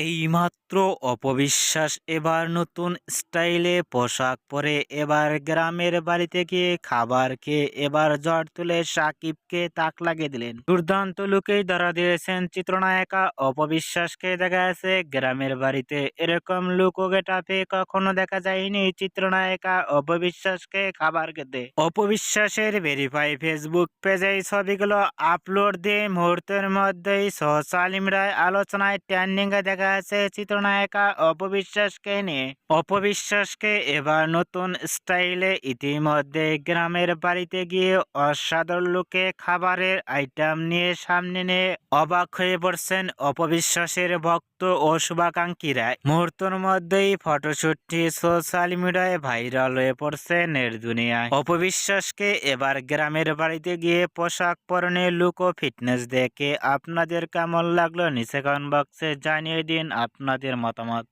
এইমাত্র অপবিশ্বাস এবার নতুন স্টাইলে পোশাক পরে এবার গ্রামের বাড়িতে গিয়ে খাবার খেয়ে এবার জ্বর তুলে সাকিবকে তাক লাগিয়ে দিলেন। দুর্দান্ত লুকেই ধরা দিয়েছেন চিত্রনায়িকা। অপবিশ্বাসকে দেখা গেছে গ্রামের বাড়িতে। এরকম লুক গেটাপে কখনো দেখা যায়নি চিত্রনায়িকা অপবিশ্বাসকে খাবার খেতে। অপবিশ্বাসের ভেরিফাই ফেসবুক পেজে ছবিগুলো আপলোড দিয়ে মুহূর্তের মধ্যেই সোশ্যাল মিডিয়ায় আলোচনায় ট্রেন্ডিং দেখা যাচ্ছে চিত্রনায়িকা অপবিশ্বাসকে নিয়ে। অপবিশ্বাসকে এবার নতুন স্টাইলে ইতিমধ্যে গ্রামের বাড়িতে গিয়ে অসাধারণ লোকে খাবারের আইটেম নিয়ে সামনে নিয়ে অবাক হয়ে পড়ছেন অপবিশ্বাসের ভক্ত ও শুভাকাঙ্ক্ষীরা। মুহূর্তের মধ্যেই ফটোশুটটি সোশ্যাল মিডিয়ায় ভাইরাল হয়ে পড়ছে নেট দুনিয়ায়। অপবিশ্বাসকে এবার গ্রামের বাড়িতে গিয়ে পোশাক পরনে লুক ও ফিটনেস দেখে আপনাদের কেমন লাগল নিচে কমেন্ট বক্সে জানিয়ে দিন আপনাদের মতামত।